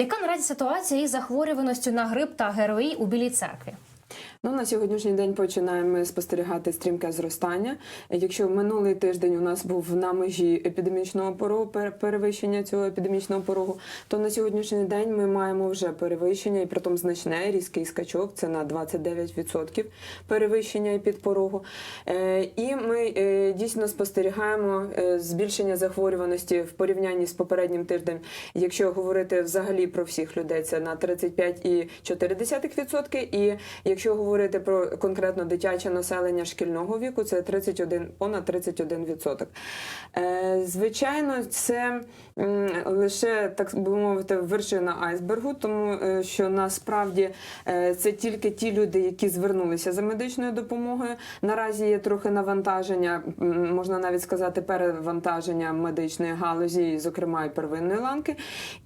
Яка наразі ситуація із захворюваністю на грип та ГРВІ у Білій церкві? Ну, на сьогоднішній день починаємо спостерігати стрімке зростання. Якщо минулий тиждень у нас був на межі епідемічного порогу, перевищення цього епідемічного порогу, то на сьогоднішній день ми маємо вже перевищення, і притом значне різкий скачок, це на 29% перевищення епідпорогу. Е, І ми е, дійсно спостерігаємо е, збільшення захворюваності в порівнянні з попереднім тижнем. Якщо говорити взагалі про всіх людей, це на 35,4%. І якщо говорити про конкретно дитяче населення шкільного віку, це 31, понад 31%. Е, Звичайно, це лише так би мовити вершина айсбергу, тому е, що насправді е, це тільки ті люди, які звернулися за медичною допомогою. Наразі є трохи навантаження, можна навіть сказати, перевантаження медичної галузі, зокрема і первинної ланки.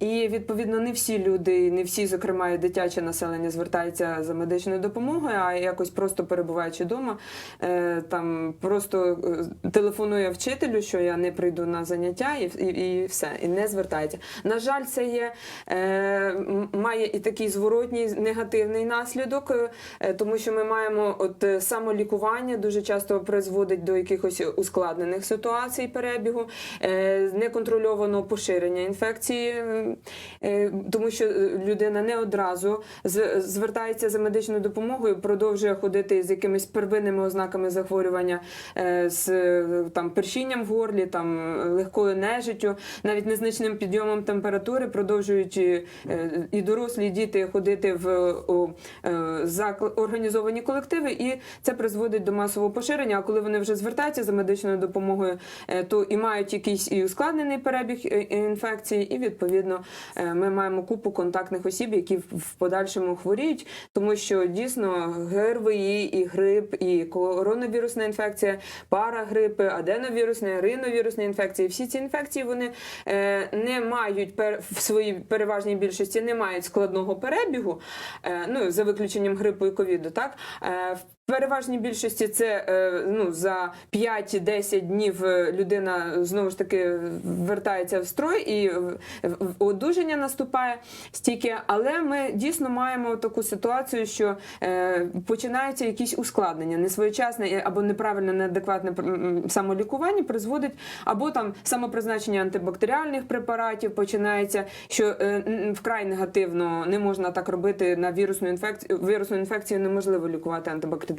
І відповідно не всі люди, не всі, зокрема, і дитяче населення, звертаються за медичною допомогою, а якось просто перебуваючи вдома, е, там просто е, телефонує вчителю, що я не прийду на заняття, і, і, і все, і не звертається. На жаль, це є е, має і такий зворотній негативний наслідок, тому що ми маємо от самолікування дуже часто призводить до якихось ускладнених ситуацій перебігу, неконтрольованого поширення інфекції, тому що людина не одразу звертається за медичною допомогою, продовжує ходити з якимись первинними ознаками захворювання, е, з е, там першінням в горлі, там легкою нежиттю, навіть незначним підйомом температури, продовжуючи е, і дорослі, і діти ходити в організовані колективи, і це призводить до масового поширення. А коли вони вже звертаються за медичною допомогою, то і мають якийсь і ускладнений перебіг інфекції, і відповідно ми маємо купу контактних осіб, які в подальшому хворіють, тому що дійсно ГРВІ, і грип, і коронавірусна інфекція, парагрипи, аденовірусна, риновірусна інфекція. Всі ці інфекції вони е, не мають пер, в своїй переважній більшості не мають складного перебігу, е, ну за виключенням грипу і ковіду. Так е, переважній більшості це е, ну за 5-10 днів е, людина знову ж таки вертається в строй і одужання наступає стільки. Але ми дійсно маємо таку ситуацію, що е, починаються якісь ускладнення, несвоєчасне або неправильне, неадекватне самолікування призводить або там самопризначення антибактеріальних препаратів починається, що е, вкрай негативно не можна так робити на вірусну інфекцію. Вірусну інфекцію неможливо лікувати антибактеріальними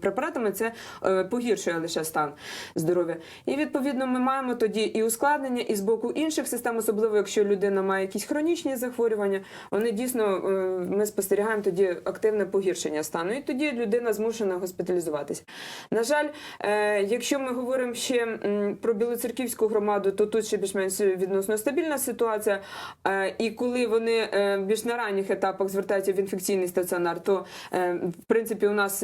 препаратами. Це е, погіршує лише стан здоров'я. І відповідно ми маємо тоді і ускладнення, і з боку інших систем, особливо якщо людина має якісь хронічні захворювання, вони дійсно е, ми спостерігаємо тоді активне погіршення стану. І тоді людина змушена госпіталізуватися. На жаль, е, якщо ми говоримо ще про білоцерківську громаду, то тут ще більш-менш відносно стабільна ситуація. І коли вони більш на ранніх етапах звертаються в інфекційний стаціонар, то в принципі у нас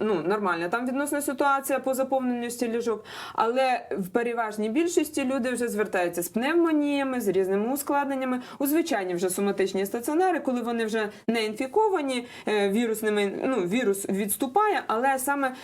ну, нормальна там відносна ситуація по заповненості ліжок. Але в переважній більшості люди вже звертаються з пневмоніями, з різними ускладненнями у звичайні вже соматичні стаціонари, коли вони вже не інфіковані е, вірусними, ну вірус відступає, але саме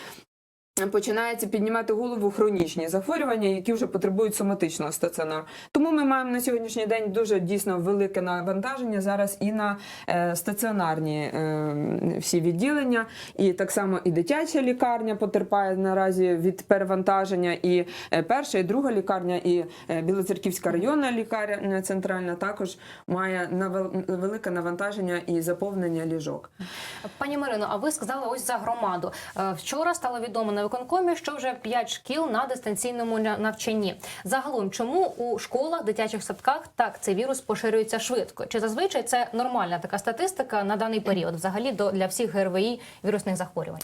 починається піднімати голову хронічні захворювання, які вже потребують соматичного стаціонару. Тому ми маємо на сьогоднішній день дуже дійсно велике навантаження зараз і на е, стаціонарні е, всі відділення, і так само і дитяча лікарня потерпає наразі від перевантаження, і е, перша, і друга лікарня, і Білоцерківська районна лікарня центральна також має велике навантаження і заповнення ліжок. Пані Марино, а ви сказали ось за громаду. Вчора стало відомо на виконкомі, що вже 5 шкіл на дистанційному навчанні. Загалом, чому у школах, дитячих садках так цей вірус поширюється швидко? Чи зазвичай це нормальна така статистика на даний період, взагалі до для всіх ГРВІ вірусних захворювань?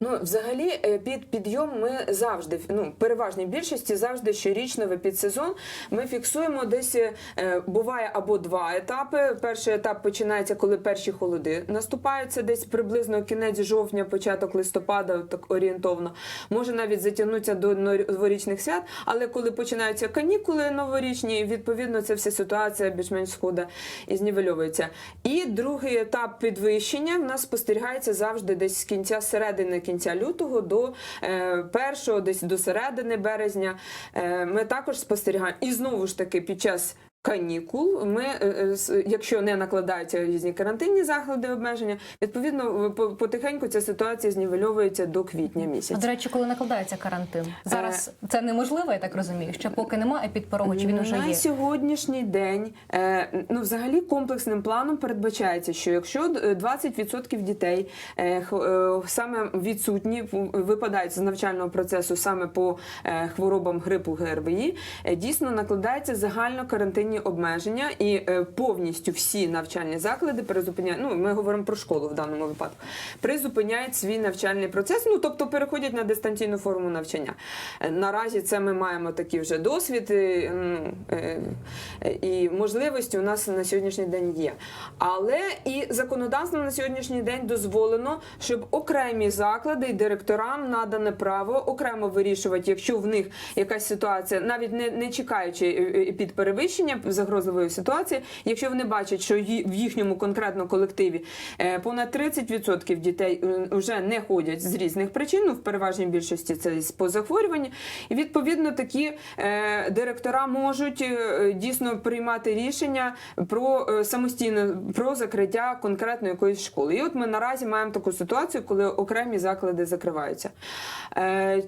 Ну, взагалі, е, під підйом ми завжди, ну, переважній більшості завжди щорічно в епідсезон ми фіксуємо десь е, буває або два етапи. Перший етап починається, коли перші холоди наступають. Це десь приблизно кінець жовтня, початок листопада, так орієнтовно. Може навіть затягнутися до новорічних свят, але коли починаються канікули новорічні, відповідно, це вся ситуація більш-менш схода і знівельовується. І другий етап підвищення в нас спостерігається завжди десь з кінця середини кінця лютого до е, першого, десь до середини березня. Е, ми також спостерігаємо. І знову ж таки, під час Канікул ми, е, е, якщо не накладаються різні карантинні заходи обмеження, відповідно по- потихеньку ця ситуація знівельовується до квітня А, місяця. До речі, коли накладається карантин, зараз це неможливо, я так розумію. Ще поки немає епідпорогу, чи він вже на сьогоднішній день е, ну взагалі комплексним планом передбачається, що якщо е, 20% дітей е, е, саме відсутні випадають з навчального процесу саме по е, хворобам грипу ГРВІ, е, дійсно накладається загально карантинні обмеження і е, повністю всі навчальні заклади призупиняють. Ну ми говоримо про школу в даному випадку. Призупиняють свій навчальний процес. Ну тобто переходять на дистанційну форму навчання. Е, Наразі це ми маємо такий вже досвід. і, е, І можливості у нас на сьогоднішній день є. Але і законодавством на сьогоднішній день дозволено, щоб окремі заклади і директорам надане право окремо вирішувати, якщо в них якась ситуація, навіть не, не чекаючи під перевищення загрозливої ситуації, якщо вони бачать, що в їхньому конкретно колективі е, понад 30% дітей е, вже не ходять з різних причин, ну в переважній більшості це по захворюванню, і відповідно такі е, директора можуть дійсно приймати рішення про самостійно про закриття конкретно якоїсь школи. І от ми наразі маємо таку ситуацію, коли окремі заклади закриваються.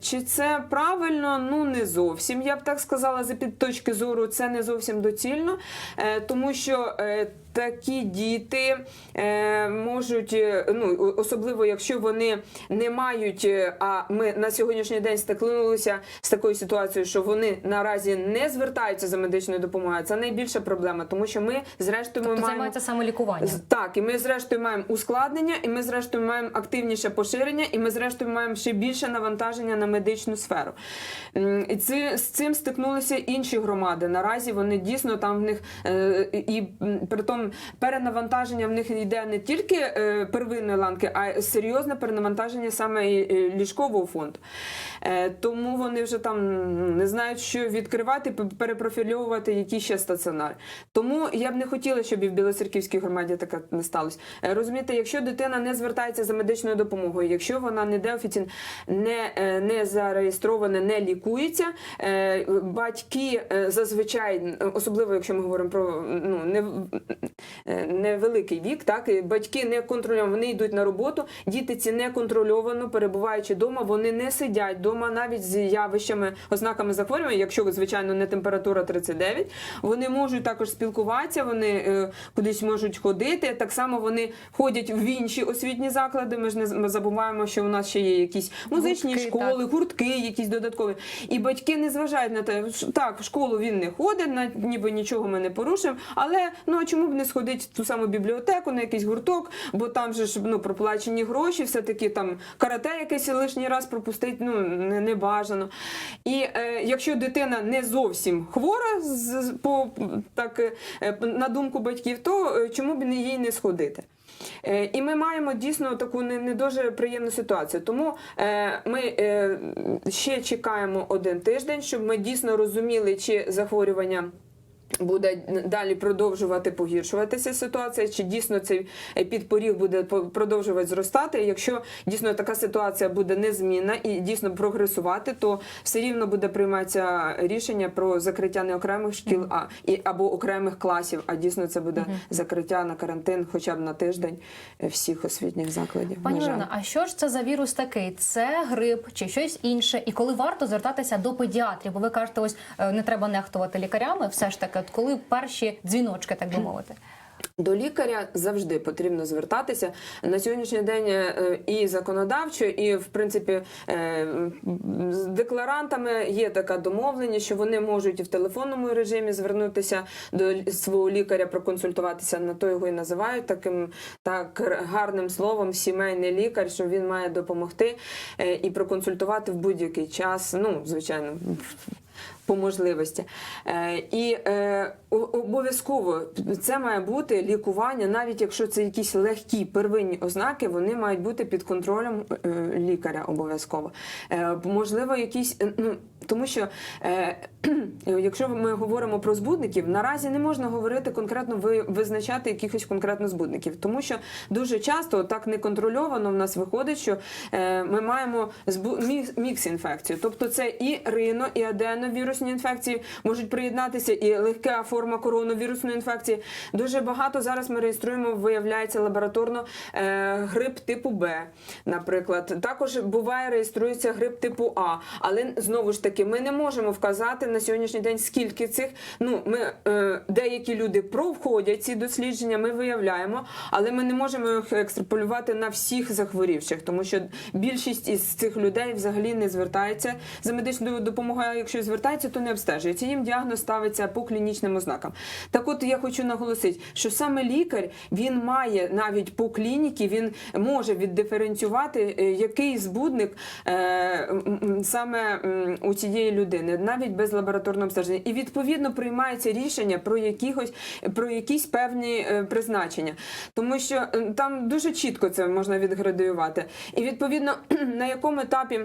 Чи це правильно? Ну не зовсім. Я б так сказала, за під точки зору це не зовсім доцільно, е, тому що. Такі діти е, можуть, е, ну особливо якщо вони не мають, е, а ми на сьогоднішній день стикнулися з такою ситуацією, що вони наразі не звертаються за медичною допомогою. Це найбільша проблема, тому що ми зрештою ми Тобто маємо займається саме лікуванням. з- Так, і ми зрештою маємо ускладнення, і ми зрештою маємо активніше поширення, і ми зрештою маємо ще більше навантаження на медичну сферу. І це, з цим стикнулися інші громади. Наразі вони дійсно там в них і при тому перенавантаження в них йде не тільки е, первинної ланки, а серйозне перенавантаження саме і, е, ліжкового фонду. Е, Тому вони вже там не знають, що відкривати, перепрофільовувати які ще стаціонари. Тому я б не хотіла, щоб і в Білоцерківській громаді таке не сталося. Розумієте, якщо дитина не звертається за медичною допомогою, якщо вона ніде офіційно не, не зареєстрована, не лікується, батьки зазвичай, особливо якщо ми говоримо про ну, не, невеликий вік, так і батьки не контрольовані, вони йдуть на роботу, діти ці неконтрольовано перебуваючи вдома, вони не сидять вдома навіть з явищами, ознаками захворювання, якщо звичайно не температура 39, вони можуть також спілкуватися, вони е, кудись можуть ходити. Так само вони ходять в інші освітні заклади. Ми ж не забуваємо, що у нас ще є якісь музичні Гуртки, школи, гуртки, якісь додаткові. І батьки не зважають на те, що так, в школу він не ходить, ніби нічого ми не порушимо. Але ну а чому б не сходити в ту саму бібліотеку на якийсь гурток, бо там же ж ну проплачені гроші, все таки там карате якесь лишній раз пропустить, ну не, не бажано. І е, якщо дитина не зовсім хвора, з, по так е, на думку батьків, то е, чому б їй не сходити? Е, І ми маємо дійсно таку не, не дуже приємну ситуацію. Тому е, ми е, ще чекаємо один тиждень, щоб ми дійсно розуміли, чи захворювання. Буде далі продовжувати погіршуватися ситуація, чи дійсно цей підпоріг буде продовжувати зростати. Якщо дійсно така ситуація буде незмінна і дійсно прогресувати, то все рівно буде прийматися рішення про закриття не окремих шкіл, а і або окремих класів. А дійсно це буде закриття на карантин, хоча б на тиждень е, всіх освітніх закладів. Пані на. Ірина, а що ж це за вірус такий? Це грип чи щось інше? І коли варто звертатися до педіатрів? Бо ви кажете, ось е, не треба нехтувати лікарями, все ж таки, от коли перші дзвіночки, так би мовити. До лікаря завжди потрібно звертатися на сьогоднішній день е, і законодавчо, і в принципі е, з декларантами є така домовленість, що вони можуть і в телефонному режимі звернутися до свого лікаря, проконсультуватися. На то його і називають таким так гарним словом сімейний лікар, що він має допомогти е, і проконсультувати в будь-який час. Ну, звичайно, по можливості. Е, і е, обов'язково це має бути лікування, навіть якщо це якісь легкі первинні ознаки, вони мають бути під контролем е, лікаря обов'язково. Можливо, якісь, ну, тому що. Е, якщо ми говоримо про збудників, наразі не можна говорити конкретно ви- визначати якихось конкретно збудників, тому що дуже часто так неконтрольовано в нас виходить, що е, ми маємо збу- мікс, інфекцію. Тобто це і рино, і аденовірусні інфекції можуть приєднатися, і легка форма коронавірусної інфекції. Дуже багато зараз ми реєструємо, виявляється лабораторно е, грип типу Б, наприклад. Також буває реєструється грип типу А. Але знову ж таки, ми не можемо вказати на сьогоднішній день, скільки цих. Ну, ми е, деякі люди проходять ці дослідження, ми виявляємо, але ми не можемо їх екстраполювати на всіх захворівших, тому що більшість із цих людей взагалі не звертається за медичною допомогою. Якщо звертається, то не обстежується. Їм діагноз ставиться по клінічним ознакам. Так, от я хочу наголосити, що саме лікар він має навіть по клініці, він може віддиференціювати, е, який збудник е, саме у цієї людини, навіть без лабораторного обстеження. І відповідно приймається рішення про якихось про якісь певні е, призначення, тому що е, там дуже чітко це можна відградуювати. І відповідно на якому етапі.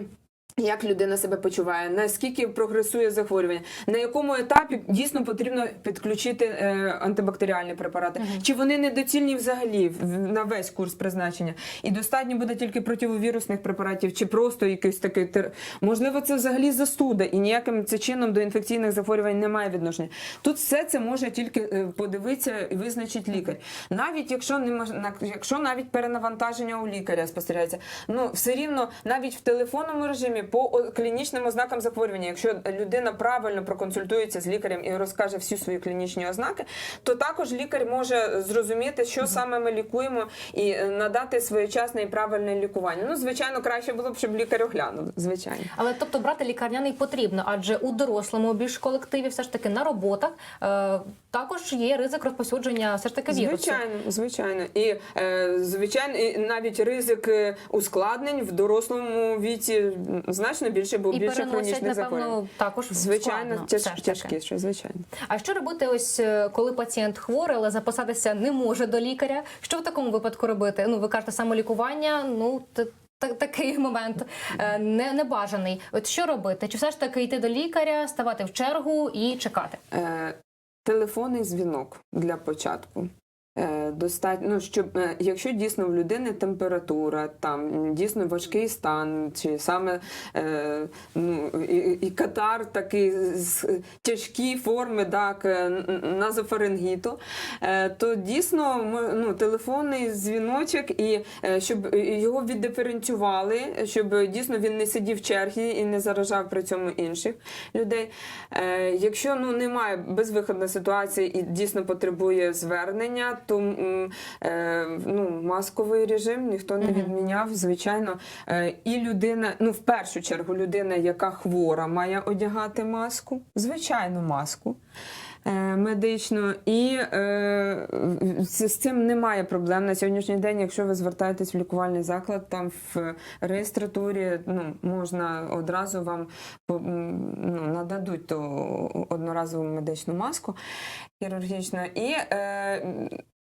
Як людина себе почуває, наскільки прогресує захворювання, на якому етапі дійсно потрібно підключити е, антибактеріальні препарати, чи вони недоцільні взагалі на весь курс призначення, і достатньо буде тільки противовірусних препаратів, чи просто якийсь такий тер... можливо, це взагалі застуда, і ніяким це чином до інфекційних захворювань немає відношення. Тут все це може тільки е, подивитися і визначить лікар. Навіть якщо не мож... якщо навіть перенавантаження у лікаря спостерігається, ну все рівно навіть в телефонному режимі по клінічним ознакам захворювання, якщо людина правильно проконсультується з лікарем і розкаже всі свої клінічні ознаки, то також лікар може зрозуміти, що саме ми лікуємо, і е, надати своєчасне і правильне лікування. Ну, звичайно, краще було б, щоб лікар оглянув. Звичайно. Але тобто брати лікарняний потрібно, адже у дорослому більш колективі, все ж таки на роботах е, також є ризик розповсюдження все ж таки вірусу. Звичайно, звичайно. І е, звичайно, і навіть ризик е, ускладнень в дорослому віці значно більше, бо І більше хронічних захворювань. напевно, також Звичайно, складно, тяж, тяжкіше, звичайно. А що робити, ось е, коли пацієнт хворий, але записатися не може до лікаря? Що в такому випадку робити? Ну, ви кажете, самолікування, ну такий момент е, не, небажаний. От що робити? Чи все ж таки йти до лікаря, ставати в чергу і чекати? Е, телефонний дзвінок для початку. Е, Достатньо, ну, щоб е, якщо дійсно в людини температура, там дійсно важкий стан, чи саме е, ну, і, і катар такий з тяжкі форми, так, е, назофарингіту, е, то дійсно ну, телефонний дзвіночок, і щоб його віддиференціювали, щоб дійсно він не сидів в черзі і не заражав при цьому інших людей. Е, Якщо ну немає безвиходної ситуації і дійсно потребує звернення, то е, ну, масковий режим ніхто не відміняв. Звичайно, Е, і людина, ну в першу чергу, людина, яка хвора, має одягати маску, звичайну маску. е, Медично, і е, з, з цим немає проблем на сьогоднішній день. Якщо ви звертаєтесь в лікувальний заклад, там в реєстратурі ну, можна одразу вам ну, нададуть ту одноразову медичну маску хірургічну. І е,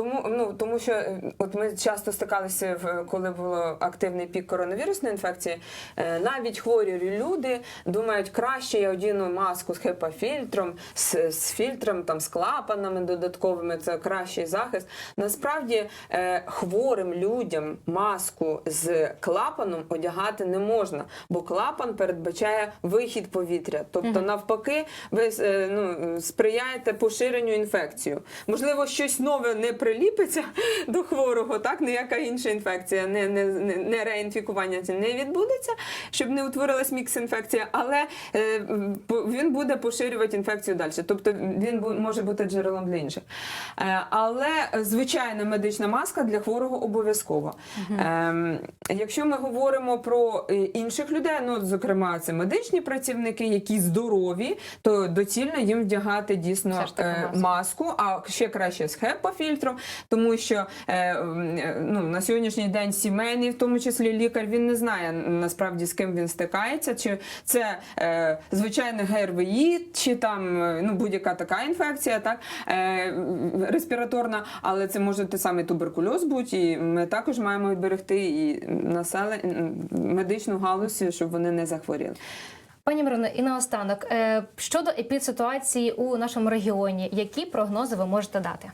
тому, ну, тому що е, от ми часто стикалися, в- коли було активний пік коронавірусної інфекції, е, навіть хворі люди думають, краще я одіну маску з хепафільтром, з, з фільтром, там, з клапанами додатковими, це кращий захист. Насправді е, хворим людям маску з клапаном одягати не можна, бо клапан передбачає вихід повітря. Тобто, навпаки, ви ну, сприяєте поширенню інфекцію. Можливо, щось нове не приліпиться до хворого, так ніяка інша інфекція, не, не, не, реінфікування не відбудеться, щоб не утворилась мікс-інфекція, але е, він буде поширювати інфекцію далі. Тобто він може бути джерелом для інших. Е, але е, звичайна медична маска для хворого обов'язкова. Ем, якщо ми говоримо про е, інших людей, ну зокрема, це медичні працівники, які здорові, то доцільно їм вдягати дійсно е, маску. а ще краще з хепа-фільтром, тому що е, е, ну, на сьогоднішній день сімейний, в тому числі лікар, він не знає насправді з ким він стикається, чи це е, звичайне ГРВІ, чи там ну, будь-яка така інфекція, так респіраторна, але це може те саме туберкульоз бути, і ми також маємо берегти і населення медичну галузь, щоб вони не захворіли. Пані Мироно, і наостанок щодо епідситуації у нашому регіоні, які прогнози ви можете дати?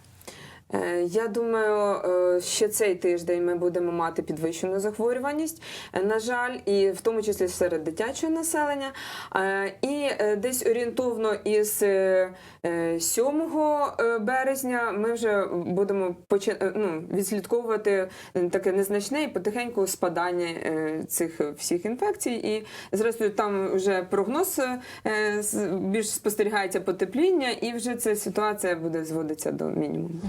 Е, Я думаю, е, ще цей тиждень ми будемо мати підвищену захворюваність, е, на жаль, і в тому числі серед дитячого населення. І десь орієнтовно із е, е, 7 е, березня ми вже будемо ну, відслідковувати таке незначне і потихеньку спадання цих всіх інфекцій. І зрештою там вже прогноз більш спостерігається потепління, і вже ця ситуація буде зводитися до мінімуму.